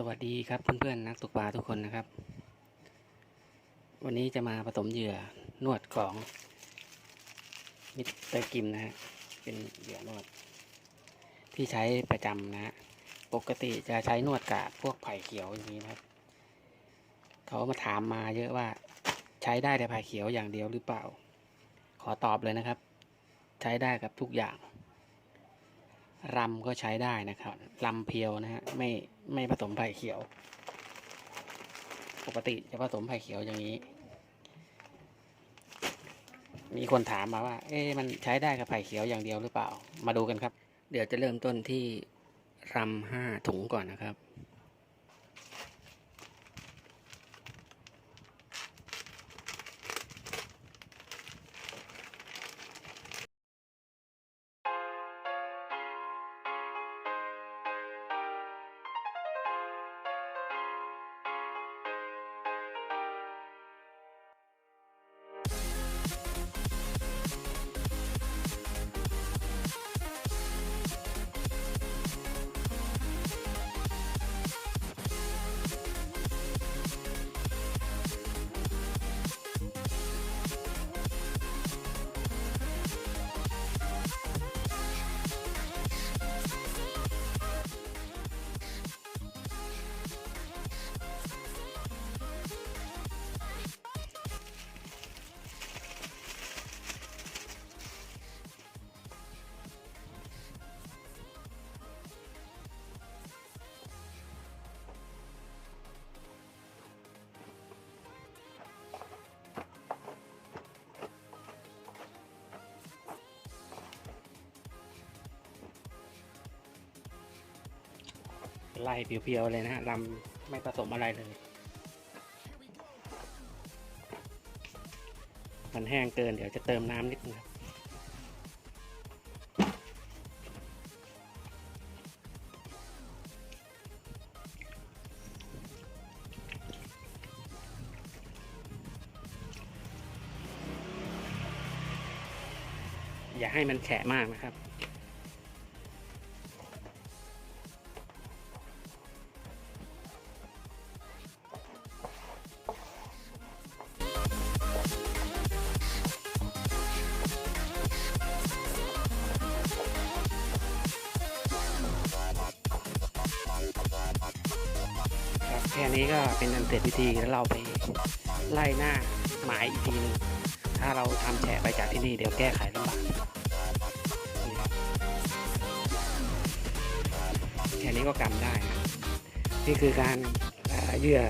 สวัสดีครับเพื่อนๆนักตกปลาทุกคนนะครับ วันนี้จะมาผสมเหยื่อนวดของมิสเตอร์กิมนะฮะเป็นเหยื่อนวด ที่ใช้ประจำนะฮะปกติจะใช้นวดกับพวกไผ่เขียวอย่างนี้นะครับเขามาถามมาเยอะว่าใช้ได้แต่ไผ่เขียวอย่างเดียวหรือเปล่า ขอตอบเลยนะครับ ใช้ได้กับทุกอย่าง รำก็ใช้ได้นะครับรำเพียวนะฮะไม่ไม่ผสมไผ่เขียว ปกติจะผสมไผ่เขียวอย่างนี้ มีคนถามมาว่า เอ๊ะมันใช้ได้กับไผ่เขียวอย่างเดียวหรือเปล่า มาดูกันครับ เดี๋ยวจะเริ่มต้นที่รำห้าถุงก่อนนะครับ ไล่เพียวๆเลยนะฮะรำไม่ผสมอะไรเลย มันแห้งเกินเดี๋ยวจะเติมน้ำนิดนึงครับอย่าให้มันแฉะมากนะครับ แค่นี้ก็เป็นอันเสร็จพิธีแล้วเราไปไล่หน้าหมายอีกทีหนึงถ้าเราทำแฉะไปจากที่นี่เดี๋ยวแก้ไขลำบากแค่นี้ก็กำได้นะนี่คือการเอ่อเยื่อ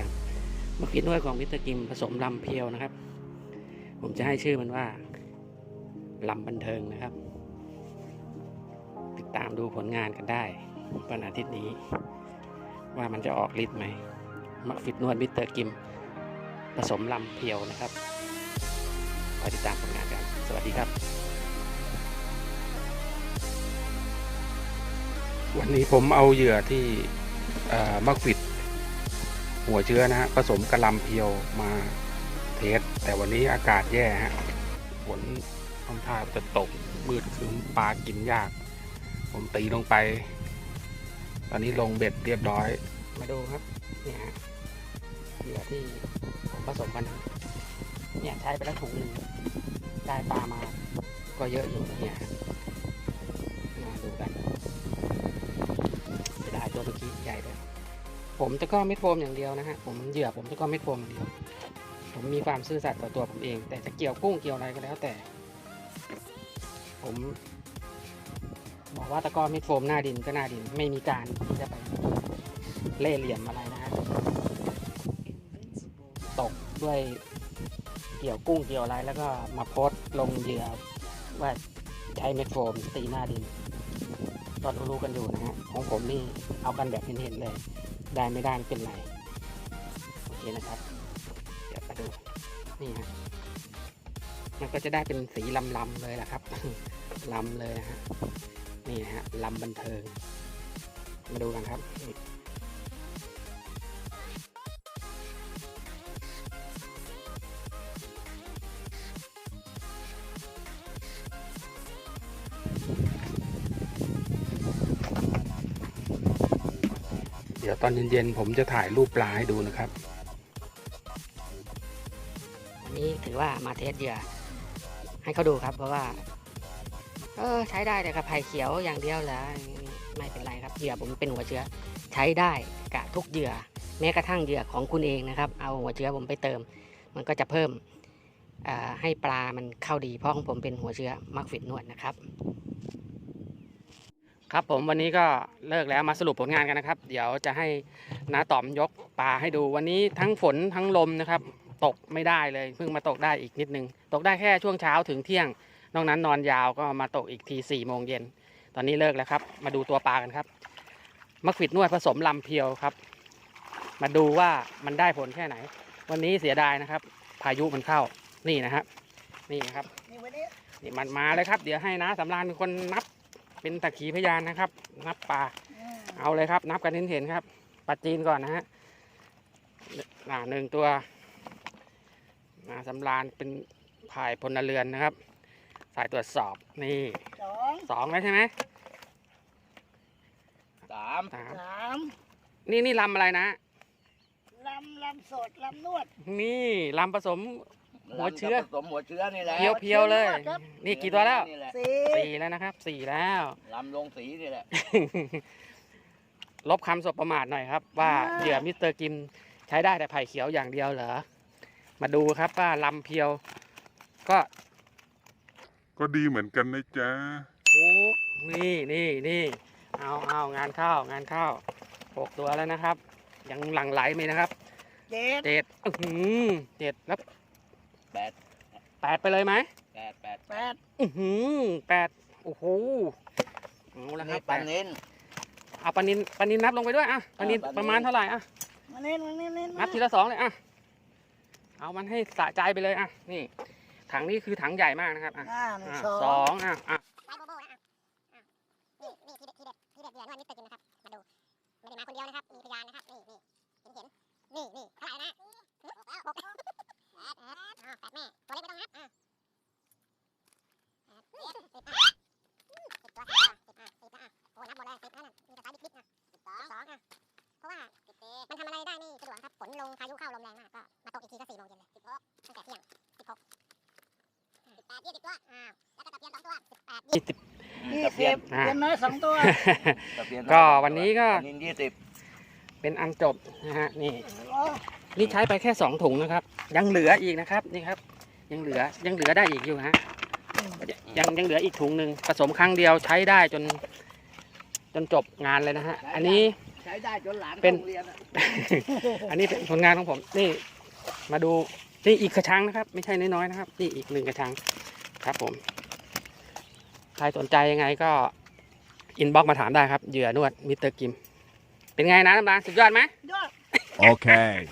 มะขิดนวดของมิสเตอร์กิมผสมลำเพียวนะครับ ผมจะให้ชื่อมันว่าลำบันเทิงนะครับ ติดตามดูผลงานกันได้วันอาทิตย์นี้ ว่ามันจะออกฤทธิ์ไหม มะฟิดนวดมิสเตอร์กิม ผสมลำเพียวนะครับคอยติดตามผลงานกัน สวัสดีครับ วันนี้ผมเอาเหยื่อที่มักฟิดหัวเชื้อนะฮะผสมกระลำเพียวมาเทส แต่วันนี้อากาศแย่ฮะฝนทำท่าจะตกมืดครึ้มปลากินยาก ผมตีลงไป ตอนนี้ลงเบ็ดเรียบร้อย มาดูครับ เนี่ยฮะเหยื่อที่ผมผสมกันนะเนี่ยใช้ไปแล้วถุงหนึ่งได้ปลามาก็เยอะอยู่เนี่ยฮะมาดูกันจะได้ตัวเมื่อกี้ใหญ่เลยผมจะก็เม็ดโฟมอย่างเดียวนะฮะผมเหยื่อผมจะก็เม็ดโฟมอย่างเดียว ผมมีความซื่อสัตย์ต่อตัวผมเอง แต่จะเกี่ยวกุ้งเกี่ยวอะไรก็แล้วแต่ ผม บอกว่าตะกร้อเม็ดโฟมหน้าดินก็หน้าดินไม่มีการที่จะไป เล่เหลี่ยมอะไรนะฮะตกด้วยเกี่ยวกุ้งเกี่ยวอะไรแล้วก็มาโพสลงเหยื่อว่าใช้เม็ดโฟมตีหน้าดินก็รู้กันอยู่นะฮะของผมนี่เอากันแบบเห็นๆเลย ได้ไม่ได้เป็นไรโอเคนะครับเดี๋ยวมาดูนี่ฮะมันก็จะได้เป็นสีลำๆเลยแหละครับลำเลยนะฮะนี่ฮะลำบันเทิง มาดูกันครับ ดี๋ยวตอนเย็นๆผมจะถ่ายรูปปลาให้ดูนะครับอันนี้ถือว่ามาเทสเหยื่อให้เขาดูครับ เพราะว่า เออใช้ได้เลยครับไผ่เขียวอย่างเดียวแหละไม่เป็นไรครับเหยื่อผมเป็นหัวเชื้อใช้ได้กับทุกเหยื่อ แม้กระทั่งเหยื่อของคุณเองนะครับ เอาหัวเชื้อผมไปเติม มันก็จะเพิ่มให้ปลามันเข้าดีเพราะของผมเป็นหัวเชื้อมักฟิตนวดนะครับ ครับผมวันนี้ก็เลิกแล้วมาสรุปผลงานกันนะครับ เดี๋ยวจะให้น้าต๋อมยกปลาให้ดูวันนี้ทั้งฝนทั้งลมนะครับ ตกไม่ได้เลยเพิ่งมาตกได้อีกนิดนึง ตกได้แค่ช่วงเช้าถึงเที่ยง นอกนั้นนอนยาวก็มาตกอีกทีสี่โมงเย็นตอนนี้เลิกแล้วครับ มาดูตัวปลากันครับมักฟิดนวดผสมลำเพียวครับ มาดูว่ามันได้ผลแค่ไหน วันนี้เสียดายนะครับ พายุมันเข้านี่นะครับนี่นะครับนี่วันนี้นี่มันมาเลยครับ เดี๋ยวให้นะสำรานเป็นคนนับ เป็นตะขีพยานนะครับ นับปลาอืมเอาเลยครับ นับกันเห็นๆครับปลาจีนก่อนนะฮะอ่าหนึ่งตัวนาสำรานเป็นผายพลเรือนนะครับ สายตรวจสอบนี่สองสองแล้วใช่ไหมสามสามสามนี่นี่ลำอะไรนะลำลำสดลำนวด นี่ลำผสม หัวเชื้อลำกับผสมหัวเชื้อนี่แหละเพียวเพียวๆเลย ครับ นี่กี่ตัวแล้วนี่แหละสี่สี่แล้วนะครับสี่แล้ว ลำลงสีนี่แหละ ลบคำสบประมาทหน่อยครับว่า เหยื่อมิสเตอร์กิมใช้ได้แต่ไผ่เขียวอย่างเดียวเหรอ มาดูครับว่าลำเพียว ก็ก็ดีเหมือนกันนะจ๊ะโอ้นี่นี่นี่เอาเอางานเข้างานเข้าหกตัวแล้วนะครับ ยังหลังไหลไหมนะครับ เจ็ดเจ็ดอื้อหือเจ็ดแล้ว แปดแปดไปเลยไหมแปดแปดแปดอื้อหือแปดโอ้โหเอาละครันี่บปันแปดนินเอาปลานินปลานินนับลงไปด้วยอะปลานินเออปลานิลประมาณเท่าไหร่อะมาเน้นมาเน้นเน้นนับทีละสองเลยอะเอามันให้สะใจไปเลยอะนี่ ถังนี้คือถังใหญ่มากนะครับอะอ่าหนึ่งอะสองสองอะอะไลฟ์โบโบนะอะอะนี่นี่ทีเด็ดทีเด็ดทีเด็ดเหยื่อนวดมิสเตอร์กินนะครับมาดูไม่ได้มาคนเดียวนะครับมีพยานนะครับนี่นี่เห็นเห็นนี่นี่ แปดแม่ ตัวเล็กไม่ต้องนับอะแปดสิบสิบอะสิบตัวสิบตัวสิบอะสิบอะโอ้นับหมดเลยสิบนั่นน่ะมีแต่ไซส์บิ๊กๆอะสิบสองสองอะเพราะว่ามันทำอะไรได้นี่สะดวกครับ ฝนลงพายุเข้าลมแรงมากก็มาตกอีกทีก็สี่โมงเย็นเลยสิบหกตั้งแต่เที่ยงสิบหกสิบแปดยี่สิบตัวอ้าวแล้วก็ตะเพียนสองตัวสิบแปดยี่ยี่สิบยี่ตะเพีสิยบนอะเป็นน้อยสองตัวตะเพียนก็วันนี้ก็ปันนินยี่สิบเป็นอันจบนะฮะนี่โอ้ นี่ใช้ไปแค่สองถุงนะครับ ยังเหลืออีกนะครับนี่ครับ ยังเหลือยังเหลือได้อีกอยู่ฮะยังยังเหลืออีกถุงหนึ่งผสมครั้งเดียวใช้ได้จน จนจบงานเลยนะฮะอันนี้ใช้ได้จนหลานเป็นโรงเรียนอะอันนี้เป็นผลงานของผมนี่มาดูนี่อีกกระชังนะครับ ไม่ใช่น้อยๆนะครับ นี่อีกหนึ่งกระชังครับผมใครสนใจยังไงก็อินบ็อกมาถามได้ครับเหยื่อนวดมิสเตอร์กิม เป็นไงนะน้ำตาลสุดยอดไหมยอด Okay.